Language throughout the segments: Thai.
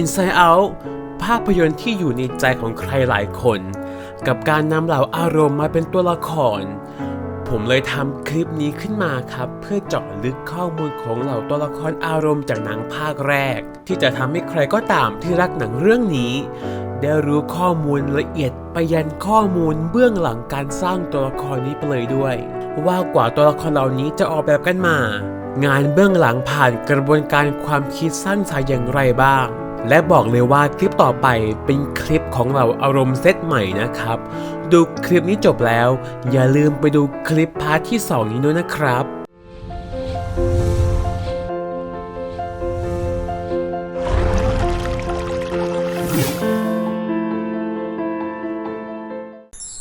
Inside Out ภาพยนตร์ที่อยู่ในใจของใครหลายคน กับการนำเหล่าอารมณ์มาเป็นตัวละคร ผมเลยทำคลิปนี้ขึ้นมาครับ เพื่อเจาะลึกข้อมูลของเหล่าตัวละครอารมณ์จากหนังภาคแรก ที่จะทำให้ใครก็ตามที่รักหนังเรื่องนี้ ได้รู้ข้อมูลละเอียดไปยันข้อมูลเบื้องหลังการสร้างตัวละครนี้ไปเลยด้วย ว่ากว่าตัวละครเหล่านี้จะออกแบบกันมา งานเบื้องหลังผ่านกระบวนการความคิดสร้างสรรค์อย่างไรบ้าง และบอกเลยว่าคลิปต่อไปเป็นคลิปของเราอารมณ์เซตใหม่นะครับ ดูคลิปนี้จบแล้ว อย่าลืมไปดูคลิปพาร์ทที่ 2 นี้ด้วยนะครับ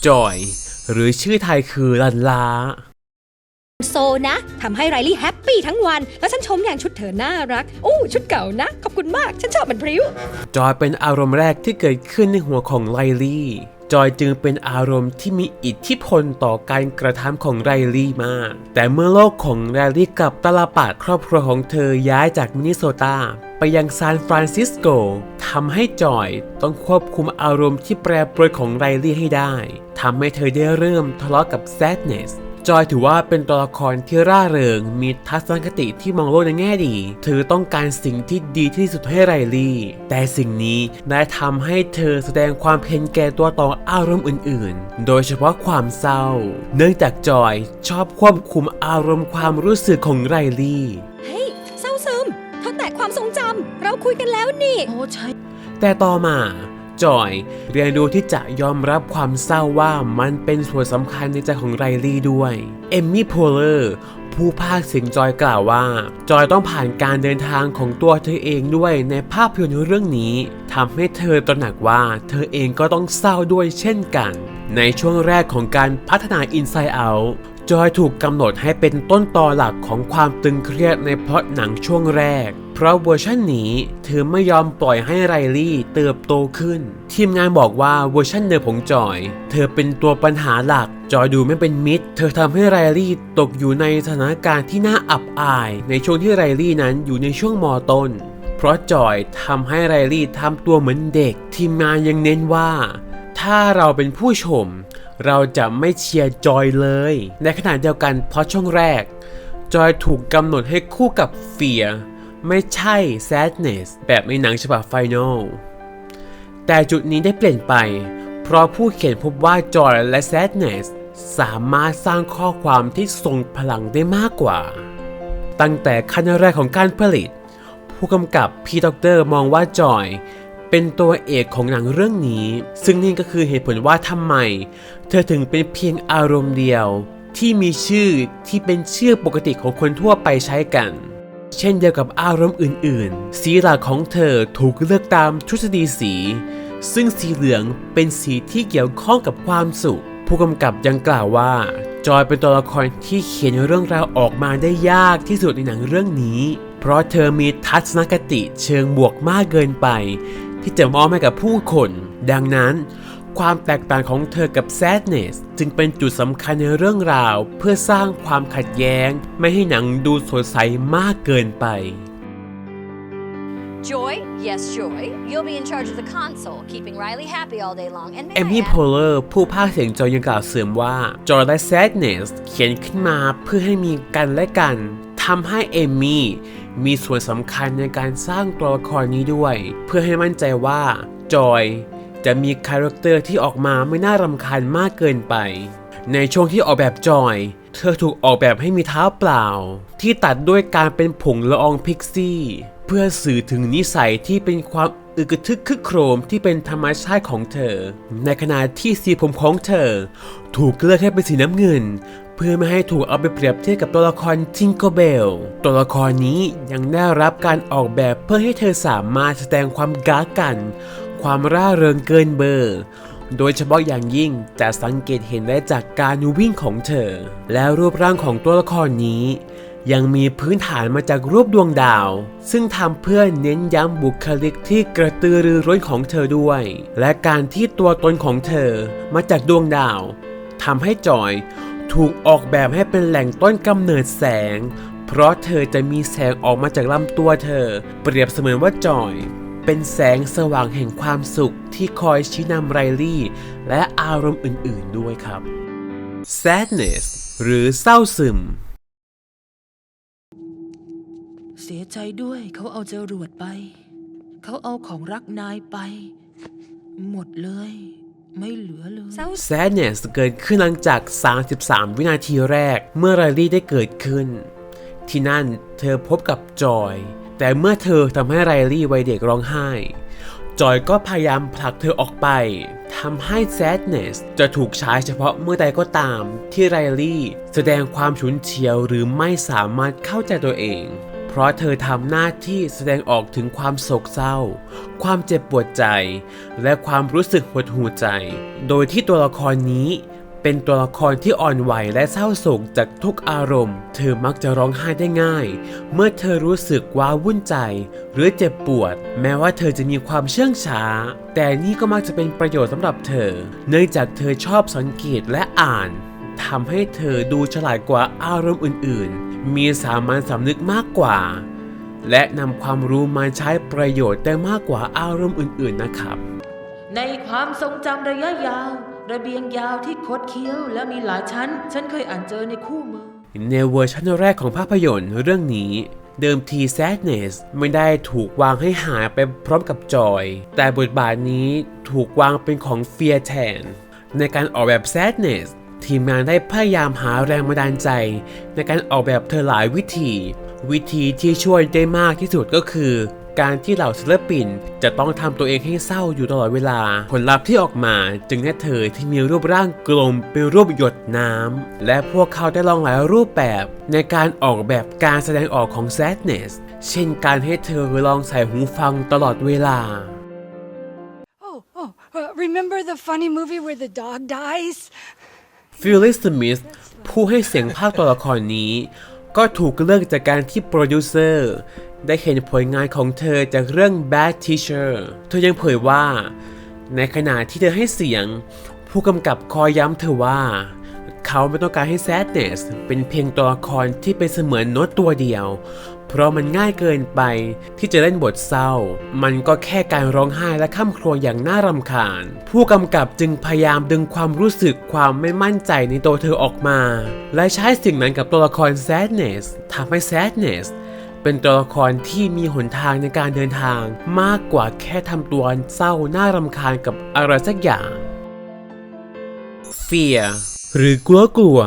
จอย หรือชื่อไทยคือลันลา โซนะทำให้ไรลี่แฮปปี้ทั้งวัน แล้วฉันชมอย่างชุดเธอน่ารัก อู้ชุดเก่านะ ขอบคุณมาก ฉันชอบมันพริ้ว จอยเป็นอารมณ์แรกที่เกิดขึ้นในหัวของไลลี่ จอยจึงเป็นอารมณ์ที่มีอิทธิพลต่อการกระทำของไรลี่มาก แต่เมื่อโลกของไรลี่กลับตลปัดครอบครัวของเธอย้ายจากมินนิโซตาไปยังซานฟรานซิสโกทำให้จอยต้องควบคุมอารมณ์ที่แปรปรวนของไรลี่ให้ได้ทำให้เธอได้เริ่มทะเลาะกับแซดเนส จอยถือว่าเป็นตัวละครที่ร่าเริง มีทัศนคติที่มองโลกในแง่ดี เธอต้องการสิ่งที่ดีที่สุดให้ไรลี่ แต่สิ่งนี้ได้ทำให้เธอแสดงความเห็นแก่ตัวต่ออารมณ์อื่น ๆ โดยเฉพาะความเศร้า เนื่องจากจอยชอบควบคุมอารมณ์ความรู้สึกของไรลี่เฮ้ยเศร้าซึมเธอแตกความทรงจำเราคุยกันแล้วนี่โอ้ใช่แต่ต่อมา จอย เรียนรู้ที่จะยอมรับความเศร้าว่ามันเป็นส่วนสำคัญในใจของไรลี่ด้วย เอมมี่โพเลอร์ผู้พากย์เสียงจอยกล่าวว่า จอยต้องผ่านการเดินทางของตัวเธอเองด้วยในภาพยนตร์เรื่องนี้ทำให้เธอตระหนักว่าเธอเองก็ต้องเศร้าด้วยเช่นกัน ในช่วงแรกของการพัฒนา Inside Out จอยถูกกำหนดให้เป็นต้นตอหลักของความตึงเครียดในพล็อตหนังช่วงแรก เพราะเวอร์ชันนี้เธอไม่ยอมปล่อยให้ไรลี่เติบโตขึ้น ทีมงานบอกว่าเวอร์ชันเดิมของจอย เธอเป็นตัวปัญหาหลัก จอยดูไม่เป็นมิตร เธอทำให้ไรลี่ตกอยู่ในสถานการณ์ที่น่าอับอาย ในช่วงที่ไรลี่นั้นอยู่ในช่วงมต้น เพราะจอยทำให้ไรลี่ทำตัวเหมือนเด็ก ทีมงานยังเน้นว่า ถ้าเราเป็นผู้ชม เราจะไม่เชียร์จอยเลย ในขณะเดียวกันเพราะช่วงแรก จอยถูกกำหนดให้คู่กับเฟียไม่ใช่ sadness แบบในหนังฉบับ Final แต่จุดนี้ได้เปลี่ยนไป เพราะผู้เขียนพบว่าจอยและ sadness สามารถสร้างข้อความที่ทรงพลังได้มากกว่า ตั้งแต่ขั้นแรกของการผลิต ผู้กำกับพีด็อกเตอร์มองว่าจอย เป็นตัวเอกของหนังเรื่องนี้ ซึ่งนี่ก็คือเหตุผลว่าทำไม เธอถึงเป็นเพียงอารมณ์เดียว ที่มีชื่อที่เป็นชื่อปกติของคนทั่วไปใช้กัน เช่นเดียวกับอารมณ์อื่นๆ สีหลักของเธอถูกเลือกตามทฤษฎีสี ซึ่งสีเหลืองเป็นสีที่เกี่ยวข้องกับความสุข ผู้กำกับยังกล่าวว่าจอยเป็นตัวละครที่เขียนเรื่องราวออกมาได้ยากที่สุดในหนังเรื่องนี้ เพราะเธอมีทัศนคติเชิงบวกมากเกินไป ที่จะมอบให้กับผู้คน ดังนั้น ความแตกต่างของเธอกับ sadness จึงเป็นจุดสำคัญในเรื่องราว เพื่อสร้างความขัดแย้ง ไม่ให้หนังดูสดใสมากเกินไป Joy? Yes, Joy. You'll be in charge of the console, keeping Riley happy all day long. And may เอ I มมี่ add- โพเลอร์ผู้พากย์เสียงจอยยังกล่าวเสริมว่าจอยและ Sadness เขียนขึ้นมาเพื่อให้มีกันและกัน ทำให้เอมี่มีส่วนสำคัญในการสร้างตัวละครนี้ด้วย เพื่อให้มั่นใจว่าจอยจะมีคาแรคเตอร์ที่ออกมาไม่น่ารำคาญมากเกินไป ในช่วงที่ออกแบบจอย เธอถูกออกแบบให้มีเท้าเปล่า ที่ตัดด้วยการเป็นผงละอองพิกซี่ เพื่อสื่อถึงนิสัยที่เป็นความอึกทึกคึกโครมที่เป็นธรรมชาติของเธอ ในขณะที่สีผมของเธอ ถูกเลือกให้เป็นสีน้ำเงิน พื่อไม่ให้ถูกเอาไปเปรียบเทียบกับตัวละครทิงโกเบลตัวละครนี้ยังได้รับการออกแบบเพื่อให้เธอสามารถแสดงความก้ากัน ความร่าเริงเกินเบอร์ โดยเฉพาะอย่างยิ่งจะสังเกตเห็นได้จากการวิ่งของเธอ และรูปร่างของตัวละครนี้ยังมีพื้นฐานมาจากรูปดวงดาว ซึ่งทำเพื่อเน้นย้ำบุคลิกที่กระตือรือร้นของเธอด้วย และการที่ตัวตนของเธอมาจากดวงดาวทำให้จอย ถูกออกแบบให้เป็นแหล่งต้นกำเนิดแสง เพราะเธอจะมีแสงออกมาจากลำตัวเธอ เปรียบเสมือนว่าจอย เป็นแสงสว่างแห่งความสุขที่คอยชี้นำไรลี่ และอารมณ์อื่นๆด้วยครับ sadness หรือเศร้าซึม เสียใจด้วยเขาเอาจรวดไป เขาเอาของรักนายไป หมดเลย ไม่เหลือเลยเศร้า Sadness เกิดขึ้นหลังจาก 33 วินาทีแรก เมื่อไรลี่ได้เกิดขึ้น ที่นั่นเธอพบกับจอย แต่เมื่อเธอทำให้ไรลี่วัยเด็กร้องไห้ จอยก็พยายามผลักเธอออกไปทำให้ Sadness จะถูกใช้เฉพาะเมื่อใดก็ตาม ที่ไรลี่แสดงความฉุนเฉียวหรือไม่สามารถเข้าใจตัวเอง เพราะเธอทำหน้าที่แสดงออกถึงความโศกเศร้า ความเจ็บปวดใจ และความรู้สึกหดหู่ใจ โดยที่ตัวละครนี้เป็นตัวละครที่อ่อนไหวและเศร้าโศกจากทุกอารมณ์ เธอมักจะร้องไห้ได้ง่าย เมื่อเธอรู้สึกว้าวุ่นใจ หรือเจ็บปวด แม้ว่าเธอจะมีความเชื่องช้า แต่นี่ก็มักจะเป็นประโยชน์สำหรับเธอ เนื่องจากเธอชอบสังเกตและอ่านทำให้เธอดูฉลาดกว่าอารมณ์อื่นๆ มีสามัญสำนึกมากกว่า และนำความรู้มาใช้ประโยชน์ได้มากกว่าอารมณ์อื่นๆนะครับ ในความทรงจำระยะยาว ระเบียงยาวที่คดเคี้ยว และมีหลายชั้น ฉันเคยอ่านเจอในคู่มือ ในเวอร์ชันแรกของภาพยนตร์เรื่องนี้เดิมที Sadness ไม่ได้ถูกวางให้หายไปพร้อมกับจอยแต่บทบาทนี้ถูกวางเป็นของ Fear แทน ในการออกแบบ Sadness ทีมงานได้พยายามหาแรงบันดาลใจ ในการออกแบบเธอหลายวิธี วิธีที่ช่วยได้มากที่สุดก็คือ การที่เหล่าศิลปิน จะต้องทำตัวเองให้เศร้าอยู่ตลอดเวลา ผลลัพธ์ที่ออกมาจึงได้เธอที่มีรูปร่างกลมเป็นรูปหยดน้ำและพวกเขาได้ลองหลายรูปแบบ ในการออกแบบการแสดงออกของ sadness เช่นการให้เธอลองใส่หูฟังตลอดเวลา Oh, oh, remember the funny movie where the dog dies? ฟิลลิสสมิธผู้ให้เสียงภาคตัวละครนี้ ก็ถูกเลิกจากการที่โปรดิวเซอร์ได้เห็นผลงานของเธอจากเรื่อง Bad Teacher เธอยังเผยว่า ในขณะที่เธอให้เสียง ผู้กำกับคอยย้ำเธอว่า เขาไม่ต้องการให้ Sadness เป็นเพียงตัวละครที่เป็นเสมือนโน้ตตัวเดียว เพราะมันง่ายเกินไปที่จะเล่นบทเศร้า มันก็แค่การร้องไห้และข้ามครวญอย่างน่ารำคาญ ผู้กำกับจึงพยายามดึงความรู้สึกความไม่มั่นใจในตัวเธอออกมา และใช้สิ่งนั้นกับตัวละคร Sadness ทำให้ Sadness เป็นตัวละครที่มีหนทางในการเดินทางมากกว่าแค่ทำตัวเศร้าน่ารำคาญกับอะไรสักอย่าง Fear หรือกลัวกลัว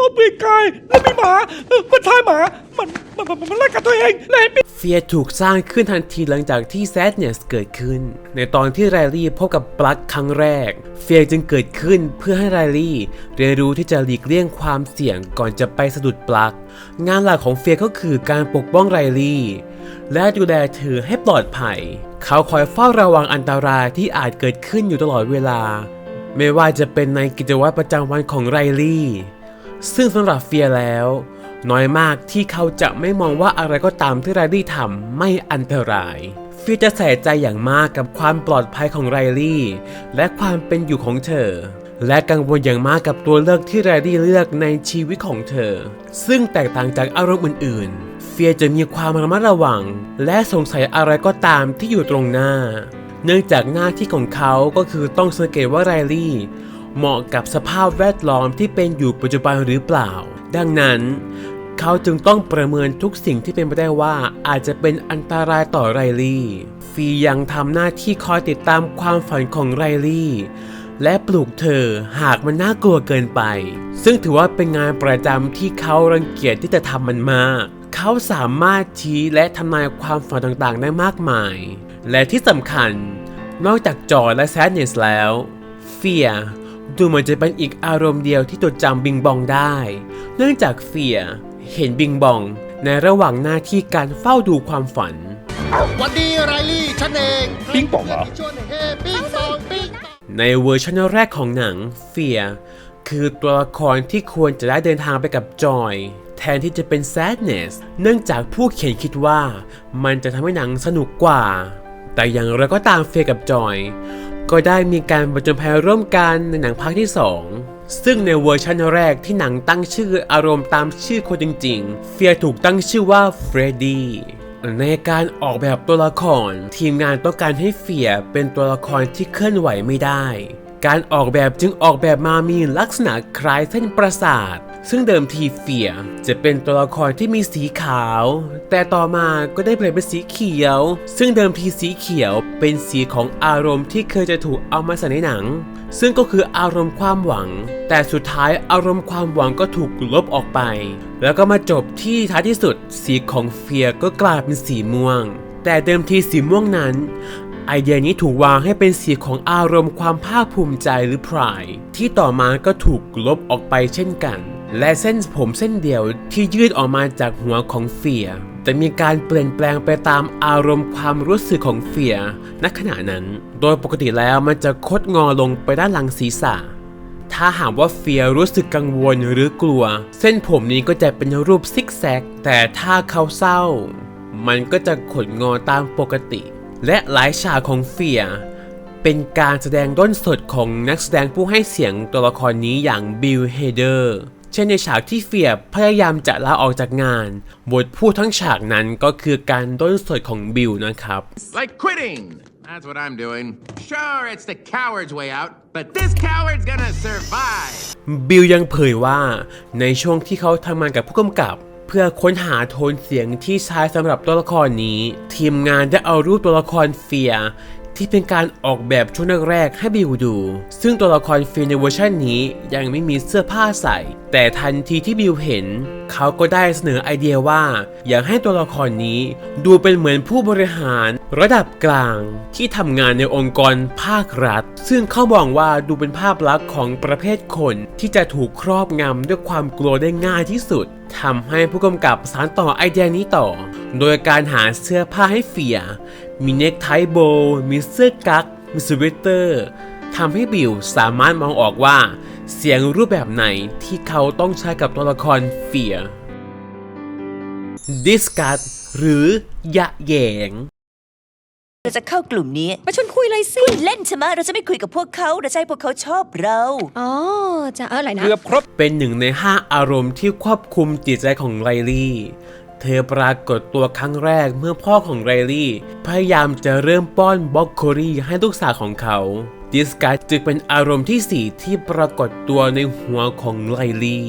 ป๊อบปีกไก่แล้วมีหมาเออมันทายหมา มันมันมันมันไล่กัดตัวเองและเห็นเฟียถูกสร้างขึ้นทันทีหลังจากที่ Sadness เกิดขึ้น ในตอนที่ไรลี่พบกับปลั๊กครั้งแรก เฟียจึงเกิดขึ้นเพื่อให้ไรลี่ เรียนรู้ที่จะหลีกเลี่ยงความเสี่ยงก่อนจะไปสะดุดปลั๊กงานหลักของเฟียก็คือการปกป้องไรลี่ และดูแลเธอให้ปลอดภัย เขาคอยเฝ้าระวังอันตรายที่อาจเกิดขึ้นอยู่ตลอดเวลา ไม่ว่าจะเป็นในกิจวัตรประจำวันของไรลี่ ซึ่งสำหรับเฟียแล้ว น้อยมากที่เขาจะไม่มองว่าอะไรก็ตามที่ไรลี่ทำไม่อันตราย เฟียจะใส่ใจอย่างมากกับความปลอดภัยของไรลี่ และความเป็นอยู่ของเธอ และกังวลอย่างมากกับตัวเลือกที่ไรลี่เลือกในชีวิตของเธอ ซึ่งแตกต่างจากอารมณ์อื่น ๆ เฟียจะมีความระมัดระวัง และสงสัยอะไรก็ตามที่อยู่ตรงหน้า เนื่องจากหน้าที่ของเขาก็คือต้องสังเกตว่าไรลี่ เหมาะกับสภาพแวดล้อมที่เป็นอยู่ปัจจุบันหรือเปล่า ดังนั้นเขาจึงต้องประเมินทุกสิ่งที่เป็นไปได้ว่าอาจจะเป็นอันตรายต่อไรลี่ ฟียังทำหน้าที่คอยติดตามความฝันของไรลี่ และปลูกเธอหากมันน่ากลัวเกินไป ซึ่งถือว่าเป็นงานประจำที่เขารังเกียจที่จะทำมันมาก เขาสามารถชี้และทำนายความฝันต่างๆ ได้มากมาย และที่สำคัญ นอกจากจอและแซดเนสแล้ว เฟีย ดูเหมือนจะเป็นอีกอารมณ์เดียวที่จดจำบิงบองได้ เนื่องจากเฟียเห็นบิงบองในระหว่างหน้าที่การเฝ้าดูความฝัน วันดีไรลี่ฉันเองปิ๊งป่องเหรอชวนเฮปิ๊งปองปิ๊งปองในเวอร์ชันแรกของหนังเฟียคือตัวละครที่ควรจะได้เดินทางไปกับจอย แทนที่จะเป็น sadness เนื่องจากผู้เขียนคิดว่า มันจะทำให้หนังสนุกกว่า แต่อย่างไรก็ตามเฟียกับจอย ก็ได้มีการประจนภัยร่วมกันในหนังภาคที่ 2 ซึ่งในเวอร์ชันแรกที่หนังตั้งชื่ออารมณ์ตามชื่อคนจริง ๆ เฟียถูกตั้งชื่อว่าเฟรดดี้ในการออกแบบตัวละคร ทีมงานต้องการให้เฟียเป็นตัวละครที่เคลื่อนไหวไม่ได้ การออกแบบจึงออกแบบมามีลักษณะคล้ายเส้นประสาท ซึ่งเดิมทีเฟียจะเป็นตัวละครที่มีสีขาว แต่ต่อมาก็ได้เปลี่ยนเป็นสีเขียว ซึ่งเดิมทีสีเขียวเป็นสีของอารมณ์ที่เคยจะถูกเอามาใส่ในหนัง ซึ่งก็คืออารมณ์ความหวัง แต่สุดท้ายอารมณ์ความหวังก็ถูกลบออกไป แล้วก็มาจบที่ท้ายที่สุดสีของเฟียก็กลายเป็นสีม่วง แต่เดิมทีสีม่วงนั้น ไอเดียนี้ถูกวางให้เป็นสีของอารมณ์ความภาคภูมิใจหรือ pride ที่ต่อมาก็ถูกลบออกไปเช่นกัน และเส้นผมเส้นเดียวที่ยืดออกมาจากหัวของเฟียแต่มีการเปลี่ยนแปลงไปตามอารมณ์ความรู้สึกของเฟียณขณะนั้น โดยปกติแล้วมันจะคดงอลงไปด้านหลังศีรษะ ถ้าหากว่าเฟียรู้สึกกังวลหรือกลัว เส้นผมนี้ก็จะเป็นรูปซิกแซก แต่ถ้าเขาเศร้า มันก็จะขดงอตามปกติ และหลายฉากของเฟียเป็นการแสดงด้นสดของนักแสดงผู้ให้เสียงตัวละครนี้อย่างบิลเฮเดอร์เช่นในฉากที่เฟียพยายามจะลาออกจากงาน บทพูดทั้งฉากนั้นก็คือการด้นสดของบิลนะครับ Like quitting. That's what I'm doing. Sure, it's the coward's way out, but this coward's gonna survive. บิลยังเผยว่าในช่วงที่เขาทำงานกับผู้กำกับ เพื่อค้นหาโทนเสียงที่ใช้สำหรับตัวละครนี้ ทีมงานได้เอารูปตัวละครเฟียที่เป็นการออกแบบช่วงแรกๆให้บิลดู ซึ่งตัวละครเฟียในเวอร์ชันนี้ยังไม่มีเสื้อผ้าใส่ แต่ทันทีที่บิลเห็น เขาก็ได้เสนอไอเดียว่า อยากให้ตัวละครนี้ดูเป็นเหมือนผู้บริหารระดับกลางที่ทำงานในองค์กรภาครัฐ ซึ่งเขามองว่าดูเป็นภาพลักษณ์ของประเภทคนที่จะถูกครอบงำด้วยความกลัวได้ง่ายที่สุด ทำให้ผู้กำกับสานต่อไอเดียนี้ต่อ โดยการหาเสื้อผ้าให้เฟีย มีเนกไทโบว์มีเสื้อกั๊ก มีสเวตเตอร์ทำให้บิวสามารถมองออกว่า เสียงรูปแบบไหนที่เขาต้องใช้กับตัวละครเฟีย discuss หรือ ยะแยง เราจะเข้ากลุ่มนี้มาชวนคุยเลยสิเล่นใช่ไหมเราจะไม่คุยกับพวกเขาเราจะให้พวกเขาชอบเรา อ๋อจะเอออะไรนะ เกือบครบเป็นหนึ่งในห้าอารมณ์ที่ควบคุมจิตใจของไรลี่ เธอปรากฏตัวครั้งแรกเมื่อพ่อของไรลี่ พยายามจะเริ่มป้อนบล็อกโครีให้ลูกสาวของเขา ดิสการ์จึงเป็นอารมณ์ที่สี่ที่ปรากฏตัวในหัวของไรลี่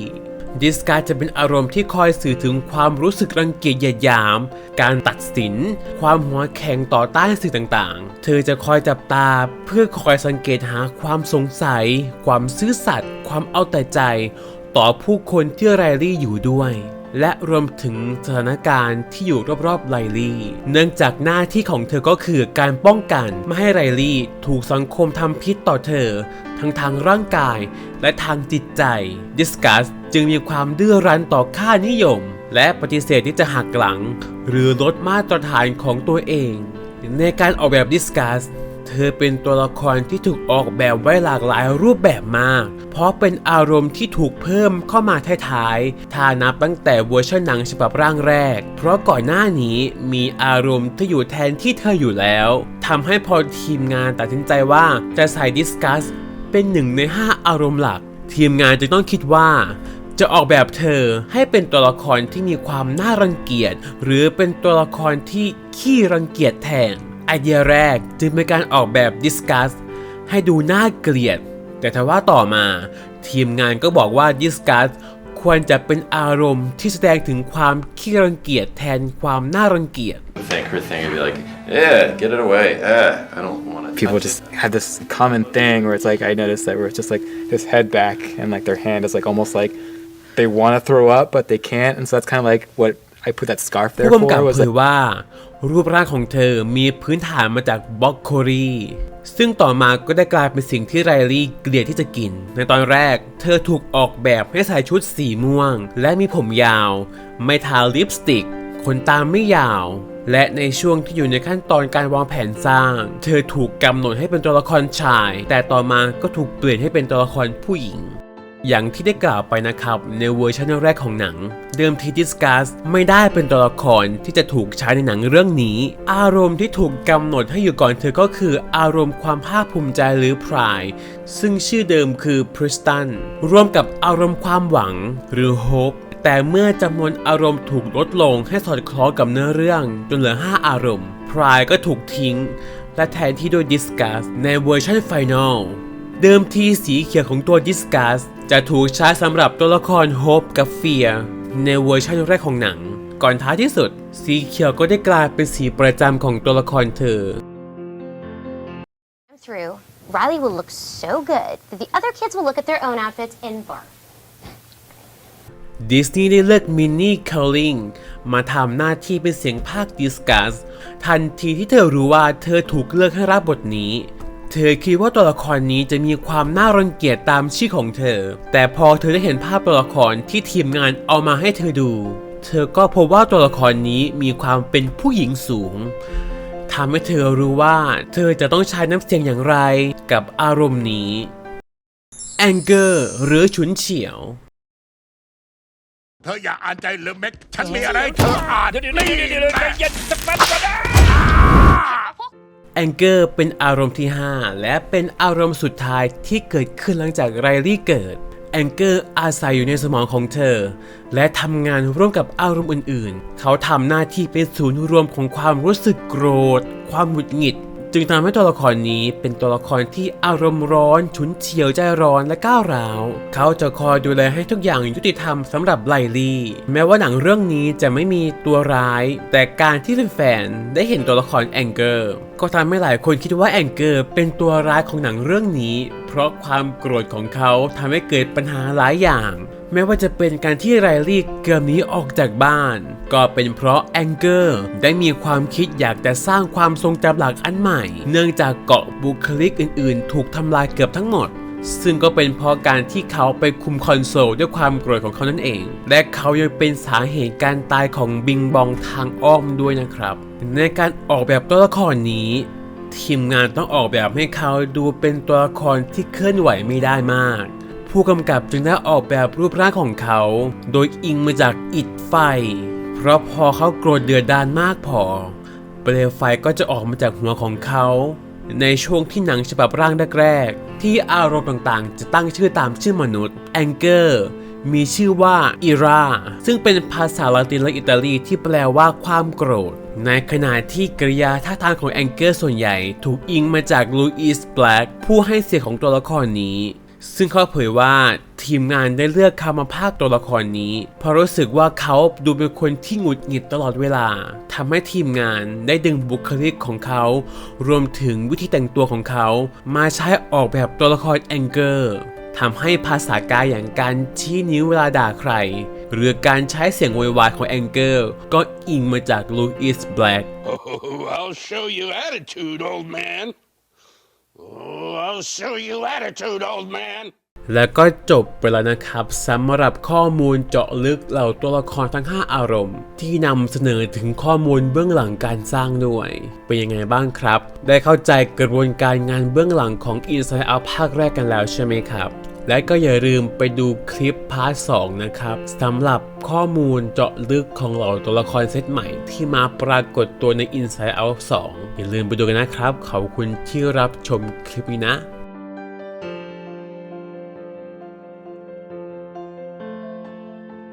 ดิสการ์จะเป็นอารมณ์ที่คอยสื่อถึงความรู้สึกรังเกียจหยียดยาม การตัดสิน ความหัวแข็งต่อต้านสิ่งต่างๆ เธอจะคอยจับตาเพื่อคอยสังเกตหาความสงสัย ความซื่อสัตย์ ความเอาแต่ใจ ต่อผู้คนที่ไรลี่อยู่ด้วย และรวมถึงสถานการณ์ที่อยู่รอบๆไลลี่ เนื่องจากหน้าที่ของเธอก็คือการป้องกันไม่ให้ไรลี่ถูกสังคมทำพิษต่อเธอ ทั้งทางร่างกายและทางจิตใจดิสกัส จึงมีความดื้อรั้นต่อค่านิยม และปฏิเสธที่จะหักหลัง หรือลดมาตรฐานของตัวเอง ในการออกแบบดิสกัสเธอเป็นตัวละครที่ถูกออกแบบไว้หลากหลายรูปแบบมาก เพราะเป็นอารมณ์ที่ถูกเพิ่มเข้ามาท้ายๆ ถ้านับตั้งแต่เวอร์ชันหนังฉบับร่างแรก เพราะก่อนหน้านี้มีอารมณ์ที่อยู่แทนที่เธออยู่แล้ว ทำให้พอทีมงานตัดสินใจว่าจะใส่ดิสกัสเป็นหนึ่งใน 5 อารมณ์หลัก ทีมงานจึงต้องคิดว่า จะออกแบบเธอให้เป็นตัวละครที่มีความน่ารังเกียจ หรือเป็นตัวละครที่ขี้รังเกียจแทนไอเดียแรกจึงเป็นการออกแบบดิสกัสให้ดูน่าเกลียด แต่ทว่าต่อมา ทีมงานก็บอกว่าดิสกัสควรจะเป็นอารมณ์ที่แสดงถึงความขี้รังเกียจแทนความน่ารังเกียจ think her thing would be like, yeah, get it away. Uh, I don't want to. people just have this common thing where it's like I noticed that where it's just like this head back and like their hand is like almost like they want to throw up but they can't and so that's kind of like what I put that scarf there ผู้กำกับ for was เผ like ยว่า รูปร่างของเธอมีพื้นฐานมาจากบล็อกโครีซึ่งต่อมาก็ได้กลายเป็นสิ่งที่ไรลี่เกลียดที่จะกิน ในตอนแรก เธอถูกออกแบบให้ใส่ชุดสีม่วง และมีผมยาว ไม่ทาลิปสติกขนตาไม่ยาว และในช่วงที่อยู่ในขั้นตอนการวางแผนสร้าง เธอถูกกำหนดให้เป็นตัวละครชาย แต่ต่อมาก็ถูกเปลี่ยนให้เป็นตัวละครผู้หญิง อย่างที่ได้กล่าวไปนะครับ ในเวอร์ชันแรกของหนัง เดิมทีดิสกัสไม่ได้เป็นตัวละครที่จะถูกใช้ในหนังเรื่องนี้ อารมณ์ที่ถูกกำหนดให้อยู่ก่อนเธอก็คืออารมณ์ความภาคภูมิใจหรือ pride ซึ่งชื่อเดิมคือ Preston รวมกับอารมณ์ความหวังหรือ hope แต่เมื่อจำนวนอารมณ์ถูกลดลงให้สอดคล้องกับเนื้อเรื่องจนเหลือ 5 อารมณ์พรายก็ถูกทิ้ง และแทนที่ด้วย Disgust ในเวอร์ชันไฟนอลเดิมทีสีเขียวของตัว Disgust จะถูกใช้สำหรับตัวละคร Hope กับ Fear ในเวอร์ชันแรกของหนัง ก่อนท้ายที่สุด สีเขียวก็ได้กลายเป็นสีประจำของตัวละครเธอ Through, Riley will look so good that the other kids will look at their own outfits in bar. ดิสนีย์ได้เลือกมินนี่เคลลิงมาทำหน้าที่เป็นเสียงภาคดิสกัสทันทีที่เธอรู้ว่าเธอถูกเลือกให้รับบทนี้ เธอคิดว่าตัวละครนี้จะมีความน่ารังเกียจตามชื่อของเธอ แต่พอเธอได้เห็นภาพตัวละครที่ทีมงานเอามาให้เธอดู เธอก็พบว่าตัวละครนี้มีความเป็นผู้หญิงสูงทำให้เธอรู้ว่า เธอจะต้องใช้น้ำเสียงอย่างไรกับอารมณ์นี้ anger หรือฉุนเฉียวเธออย่าอ่านใจหรือเม็กฉันมีอะไรให้เธออ่านนี่แหละ แองเกอร์เป็นอารมณ์ที่ 5 และเป็นอารมณ์สุดท้ายที่เกิดขึ้นหลังจากไรลี่เกิดแองเกอร์อาศัยอยู่ในสมองของเธอ และทำงานร่วมกับอารมณ์อื่นๆ เขาทำหน้าที่เป็นศูนย์รวมของความรู้สึกโกรธ ความหงุดหงิด จึงทำให้ตัวละครนี้เป็นตัวละครที่อารมณ์ร้อนฉุนเฉียวใจร้อนและก้าวร้าว เขาจะคอยดูแลให้ทุกอย่างยุติธรรมสำหรับไลลี่ แม้ว่าหนังเรื่องนี้จะไม่มีตัวร้าย แต่การที่แฟนๆได้เห็นตัวละครแองเกอร์ก็ทำให้หลายคนคิดว่าแองเกอร์เป็นตัวร้ายของหนังเรื่องนี้ เพราะความโกรธของเขาทำให้เกิดปัญหาหลายอย่าง แม้ว่าจะเป็นการที่ไรลี่เกือบหนีออกจากบ้าน ก็เป็นเพราะแองเกอร์ได้มีความคิดอยากจะสร้างความทรงจำหลักอันใหม่ เนื่องจากเกาะบุคลิกอื่นๆ ถูกทำลายเกือบทั้งหมดซึ่งก็เป็นเพราะการที่เขาไปคุมคอนโซลด้วยความโกรธของเขานั่นเอง และเขายังเป็นสาเหตุการตายของบิงบองทางอ้อมด้วยนะครับ ในการออกแบบตัวละครนี้ ทีมงานต้องออกแบบให้เขาดูเป็นตัวละครที่เคลื่อนไหวไม่ได้มาก ผู้กำกับจึงได้ออกแบบรูปร่างของเขา โดยอิงมาจากอิฐไฟ เพราะพอเขาโกรธเดือดดานมากพอ เปลวไฟก็จะออกมาจากหัวของเขา ในช่วงที่หนังฉบับร่างแรกๆที่อารมณ์ต่างๆ จะตั้งชื่อตามชื่อมนุษย์แองเกอร์มีชื่อว่าอิราซึ่งเป็นภาษาละตินและอิตาลีที่แปลว่าความโกรธ ในขณะที่กริยาท่าทางของแองเกอร์ส่วนใหญ่ ถูกอิงมาจากลูอิสแบล็กผู้ให้เสียงของตัวละครนี้ ซึ่งเขาเผยว่าทีมงานได้เลือกเขามาพากย์ตัวละครนี้ เพราะรู้สึกว่าเขาดูเป็นคนที่หงุดหงิดตลอดเวลาทำให้ทีมงานได้ดึงบุคลิกของเขา รวมถึงวิธีแต่งตัวของเขา มาใช้ออกแบบตัวละครแองเกอร์ทำให้ภาษากายอย่างการชี้นิ้วเวลาด่าใคร หรือการใช้เสียงโวยวายของแองเกอร์ก็อิงมาจากลูอิสแบล็ก I'll show you attitude, old man. I'll show you attitude, old man. และก็จบไปแล้วนะครับสำหรับข้อมูลเจาะลึกเหล่าตัวละครทั้ง 5 อารมณ์ ที่นำเสนอถึงข้อมูลเบื้องหลังการสร้างด้วย เป็นยังไงบ้างครับ ได้เข้าใจกระบวนการงานเบื้องหลังของ Inside Out ภาคแรกกันแล้วใช่ไหมครับ และก็อย่าลืมไปดูคลิปพาร์ท2นะครับสำหรับข้อมูลเจาะลึกของเหล่าตัวละครเซตใหม่ที่มาปรากฏตัวใน Inside Out 2 อย่าลืมไปดูกันนะครับ ขอบคุณที่รับชมคลิปนี้นะ